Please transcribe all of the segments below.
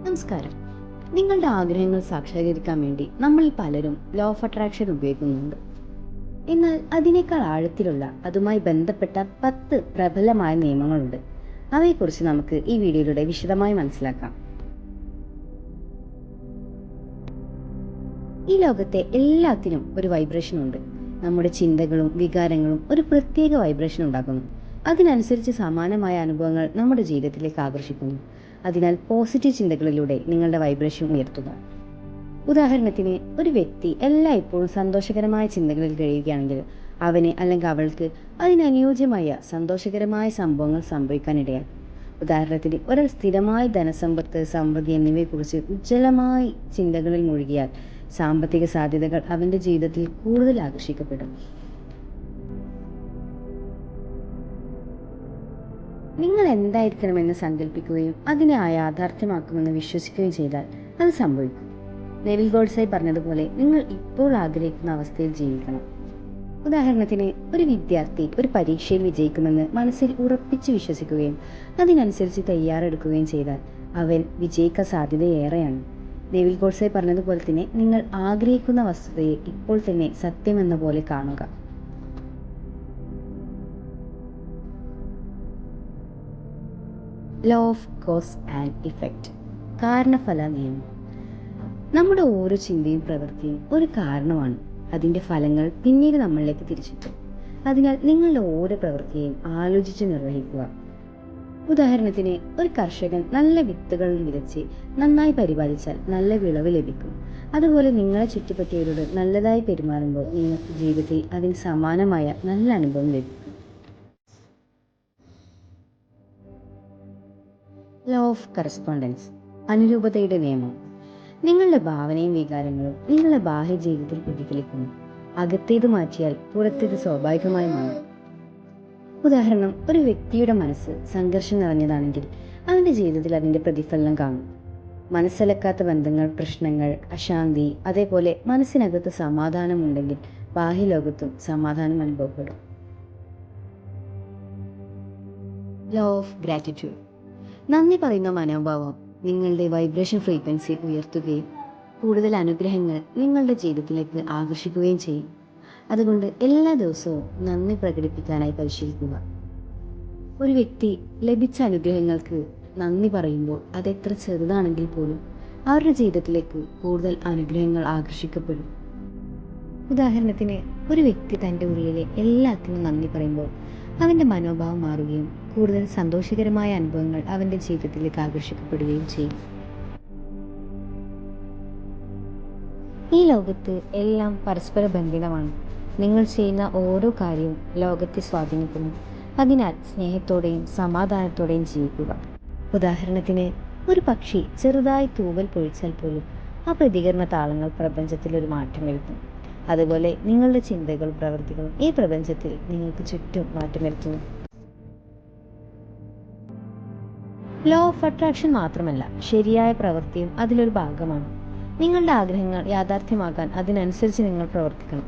നമസ്കാരം. നിങ്ങളുടെ ആഗ്രഹങ്ങൾ സാക്ഷാത്കരിക്കാൻ വേണ്ടി നമ്മൾ പലരും ലോ ഓഫ് അട്രാക്ഷൻ ഉപയോഗിക്കുന്നുണ്ട്. എന്നാൽ അതിനേക്കാൾ ആഴത്തിലുള്ള അതുമായി ബന്ധപ്പെട്ട പത്ത് പ്രബലമായ നിയമങ്ങളുണ്ട്. അവയെക്കുറിച്ച് നമുക്ക് ഈ വീഡിയോയിലൂടെ വിശദമായി മനസ്സിലാക്കാം. ഈ ലോകത്തെ എല്ലാത്തിനും ഒരു വൈബ്രേഷൻ ഉണ്ട്. നമ്മുടെ ചിന്തകളും വികാരങ്ങളും ഒരു പ്രത്യേക വൈബ്രേഷൻ ഉണ്ടാക്കുന്നു. അതിനനുസരിച്ച് സമാനമായ അനുഭവങ്ങൾ നമ്മുടെ ജീവിതത്തിലേക്ക് ആകർഷിക്കുന്നു. അതിനാൽ പോസിറ്റീവ് ചിന്തകളിലൂടെ നിങ്ങളുടെ വൈബ്രേഷൻ ഉയർത്തുക ഉദാഹരണത്തിന് ഒരു വ്യക്തി എല്ലായ്പ്പോഴും സന്തോഷകരമായ ചിന്തകളിൽ കഴിയുകയാണെങ്കിൽ അവന് അല്ലെങ്കിൽ അവൾക്ക് അതിനനുയോജ്യമായ സന്തോഷകരമായ സംഭവങ്ങൾ സംഭവിക്കാനിടയാണ് ഉദാഹരണത്തിന് ഒരാൾ സ്ഥിരമായ ധനസമ്പത്ത് സമൃദ്ധി എന്നിവയെക്കുറിച്ച് ഉജ്ജ്വലമായി ചിന്തകളിൽ മുഴുകിയാൽ സാമ്പത്തിക സാധ്യതകൾ അവന്റെ ജീവിതത്തിൽ കൂടുതൽ ആകർഷിക്കപ്പെടും. നിങ്ങൾ എന്തായിരിക്കണമെന്ന് സങ്കല്പിക്കുകയും അതിനെ ആ യാഥാർത്ഥ്യമാക്കുമെന്ന് വിശ്വസിക്കുകയും ചെയ്താൽ അത് സംഭവിക്കും. നെവിൽ ഗോഡ്സായി പറഞ്ഞതുപോലെ നിങ്ങൾ ഇപ്പോൾ ആഗ്രഹിക്കുന്ന അവസ്ഥയിൽ ജീവിക്കണം. ഉദാഹരണത്തിന് ഒരു വിദ്യാർത്ഥി ഒരു പരീക്ഷയിൽ വിജയിക്കുമെന്ന് മനസ്സിൽ ഉറപ്പിച്ച് വിശ്വസിക്കുകയും അതിനനുസരിച്ച് തയ്യാറെടുക്കുകയും ചെയ്താൽ അവൻ വിജയിക്കാൻ സാധ്യതയേറെയാണ്. നെവിൽ ഗോഡ്സായി പറഞ്ഞതുപോലെ തന്നെ നിങ്ങൾ ആഗ്രഹിക്കുന്ന വസ്തുതയെ ഇപ്പോൾ തന്നെ സത്യമെന്ന പോലെ കാണുക. Law of cause and effect കാരണഫല നിയമം നമ്മുടെ ഓരോ ചിന്തയും പ്രവൃത്തിയും ഒരു കാരണമാണ്. അതിന്റെ ഫലങ്ങൾ പിന്നീട് നമ്മളിലേക്ക് തിരിച്ചെത്തും അതിനാൽ നിങ്ങളുടെ ഓരോ പ്രവൃത്തിയെയും ആലോചിച്ച് നിർവഹിക്കുക. ഉദാഹരണത്തിന് ഒരു കർഷകൻ നല്ല വിത്തുകൾ വിതച്ച് നന്നായി പരിപാലിച്ചാൽ നല്ല വിളവ് ലഭിക്കും. അതുപോലെ നിങ്ങളെ ചുറ്റിപ്പറ്റിയവരോട് നല്ലതായി പെരുമാറുമ്പോൾ നിങ്ങൾക്ക് ജീവിതത്തിൽ അതിന് സമാനമായ നല്ല അനുഭവം ലഭിക്കും. ലോ ഓഫ് കറസ്പോണ്ടൻസ് അനുരൂപതയുടെ നിയമം. നിങ്ങളുടെ ഭാവനയും വികാരങ്ങളും നിങ്ങളുടെ ബാഹ്യ ജീവിതത്തിൽ പ്രതിഫലിക്കുന്നു. അകത്തേത് മാറ്റിയാൽ പുറത്തേത് സ്വാഭാവികമായി മാറും ഉദാഹരണം ഒരു വ്യക്തിയുടെ മനസ്സ് സംഘർഷം നിറഞ്ഞതാണെങ്കിൽ അവന്റെ ജീവിതത്തിൽ അതിന്റെ പ്രതിഫലനം കാണും. മനസ്സിലക്കാത്ത ബന്ധങ്ങൾ പ്രശ്നങ്ങൾ അശാന്തി അതേപോലെ മനസ്സിനകത്ത് സമാധാനമുണ്ടെങ്കിൽ ബാഹ്യലോകത്തും സമാധാനം അനുഭവപ്പെടും. ലോ ഓഫ് ഗ്രാറ്റിറ്റ്യൂഡ് നന്ദി പറയുന്ന മനോഭാവം. നിങ്ങളുടെ വൈബ്രേഷൻ ഫ്രീക്വൻസി ഉയർത്തുകയും കൂടുതൽ അനുഗ്രഹങ്ങൾ നിങ്ങളുടെ ജീവിതത്തിലേക്ക് ആകർഷിക്കുകയും ചെയ്യും. അതുകൊണ്ട് എല്ലാ ദിവസവും നന്ദി പ്രകടിപ്പിക്കാനായി പരിശീലിക്കുക. ഒരു വ്യക്തി ലഭിച്ച അനുഗ്രഹങ്ങൾക്ക് നന്ദി പറയുമ്പോൾ അതെത്ര ചെറുതാണെങ്കിൽ പോലും അവരുടെ ജീവിതത്തിലേക്ക് കൂടുതൽ അനുഗ്രഹങ്ങൾ ആകർഷിക്കപ്പെടും. ഉദാഹരണത്തിന് ഒരു വ്യക്തി തന്റെ ഉള്ളിലെ എല്ലാത്തിനും നന്ദി പറയുമ്പോൾ അവന്റെ മനോഭാവം മാറുകയും കൂടുതൽ സന്തോഷകരമായ അനുഭവങ്ങൾ അവന്റെ ജീവിതത്തിലേക്ക് ആകർഷിക്കപ്പെടുകയും ചെയ്യും. ഈ ലോകത്ത് എല്ലാം പരസ്പര ബന്ധിതമാണ്. നിങ്ങൾ ചെയ്യുന്ന ഓരോ കാര്യവും ലോകത്തെ സ്വാധീനിക്കുന്നു. അതിനാൽ സ്നേഹത്തോടെയും സമാധാനത്തോടെയും ജീവിക്കുക. ഉദാഹരണത്തിന് ഒരു പക്ഷി ചെറുതായി തൂവൽ പൊഴിച്ചാൽ പോലും ആ പ്രതികരണ താളങ്ങൾ പ്രപഞ്ചത്തിൽ ഒരു മാറ്റം വരുത്തും. അതുപോലെ നിങ്ങളുടെ ചിന്തകളും പ്രവൃത്തികളും ഈ പ്രപഞ്ചത്തിൽ നിങ്ങൾക്ക് ചുറ്റും മാറ്റം വരുത്തുന്നു. ലോ ഓഫ് അട്രാക്ഷൻ മാത്രമല്ല ശരിയായ പ്രവൃത്തിയും അതിലൊരു ഭാഗമാണ്. നിങ്ങളുടെ ആഗ്രഹങ്ങൾ യാഥാർത്ഥ്യമാക്കാൻ അതിനനുസരിച്ച് നിങ്ങൾ പ്രവർത്തിക്കണം.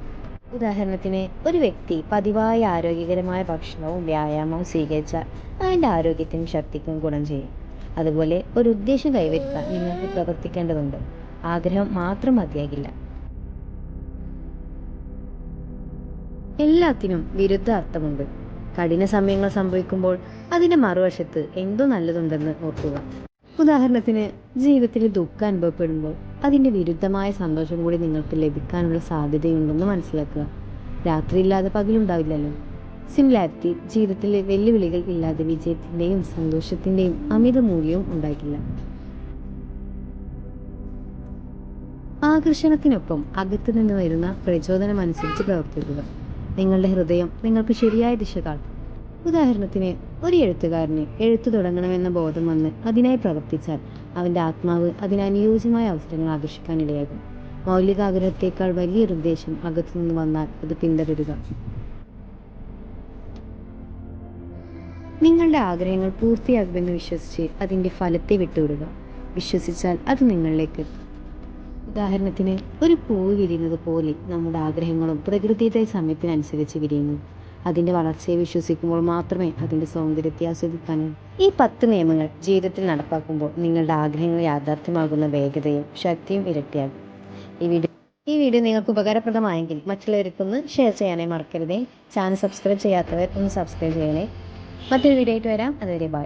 ഉദാഹരണത്തിന് ഒരു വ്യക്തി പതിവായി ആരോഗ്യകരമായ ഭക്ഷണവും വ്യായാമവും സ്വീകരിച്ചാൽ അതിന്റെ ആരോഗ്യത്തിനും ശക്തിക്കും ഗുണം ചെയ്യും. അതുപോലെ ഒരു ഉദ്ദേശം കൈവരിക്കാൻ നിങ്ങൾക്ക് പ്രവർത്തിക്കേണ്ടതുണ്ട്. ആഗ്രഹം മാത്രം മതിയാകില്ല. എല്ലാത്തിനും വിരുദ്ധ അർത്ഥമുണ്ട്. കഠിന സമയങ്ങൾ സംഭവിക്കുമ്പോൾ അതിന്റെ മറുവശത്ത് എന്തോ നല്ലതുണ്ടെന്ന് ഓർക്കുക. ഉദാഹരണത്തിന് ജീവിതത്തിൽ ദുഃഖം അനുഭവപ്പെടുമ്പോൾ അതിന്റെ വിരുദ്ധമായ സന്തോഷം കൂടി നിങ്ങൾക്ക് ലഭിക്കാനുള്ള സാധ്യതയുണ്ടെന്ന് മനസ്സിലാക്കുക. രാത്രിയില്ലാതെ പകലുണ്ടാവില്ലല്ലോ. സിമിലാരിറ്റി ജീവിതത്തിലെ വെല്ലുവിളികൾ ഇല്ലാതെ വിജയത്തിന്റെയും സന്തോഷത്തിന്റെയും അമിത മൂല്യവും ഉണ്ടാകില്ല ആകർഷണത്തിനൊപ്പം അകത്തു നിന്ന് വരുന്ന പ്രചോദനം അനുസരിച്ച് പ്രവർത്തിക്കുക. നിങ്ങളുടെ ഹൃദയം നിങ്ങൾക്ക് ശരിയായ ദിശ കാട്ടും. ഉദാഹരണത്തിന് ഒരു എഴുത്തുകാരന് എഴുത്തു തുടങ്ങണമെന്ന ബോധം വന്ന് അതിനായി പ്രവർത്തിച്ചാൽ അവന്റെ ആത്മാവ് അതിനനുയോജ്യമായ അവസരങ്ങൾ ആകർഷിക്കാനിടയാകും മൗലികാഗ്രഹത്തേക്കാൾ വലിയൊരു ഉദ്ദേശം അകത്തുനിന്ന് വന്നാൽ അത് പിന്തുടരുക. നിങ്ങളുടെ ആഗ്രഹങ്ങൾ പൂർത്തിയാകുമെന്ന് വിശ്വസിച്ച് അതിന്റെ ഫലത്തെ വിട്ടുവിടുക. വിശ്വസിച്ചാൽ അത് നിങ്ങളിലേക്ക് എത്തും ഉദാഹരണത്തിന് ഒരു പൂവ് വിരിയുന്നത് പോലെ നമ്മുടെ ആഗ്രഹങ്ങളും പ്രകൃതിയുടെ സമയത്തിനനുസരിച്ച് വിരിയുന്നു. അതിന്റെ വളർച്ചയെ വിശ്വസിക്കുമ്പോൾ മാത്രമേ അതിന്റെ സൗന്ദര്യത്തെ ആസ്വദിക്കാനൂ ഈ പത്ത് നിയമങ്ങൾ ജീവിതത്തിൽ നടപ്പാക്കുമ്പോൾ നിങ്ങളുടെ ആഗ്രഹങ്ങൾ യാഥാർത്ഥ്യമാകുന്ന വേഗതയും ശക്തിയും ഇരട്ടിയാകും. ഈ വീഡിയോ ഈ വീഡിയോ നിങ്ങൾക്ക് ഉപകാരപ്രദമായെങ്കിൽ മറ്റുള്ളവർക്കൊന്ന് ഷെയർ ചെയ്യാനേ മറക്കരുതേ. ചാനൽ സബ്സ്ക്രൈബ് ചെയ്യാത്തവർ ഒന്ന് സബ്സ്ക്രൈബ് ചെയ്യണേ. മറ്റൊരു വീഡിയോ ആയിട്ട് വരാം. അതുവരെ ബൈ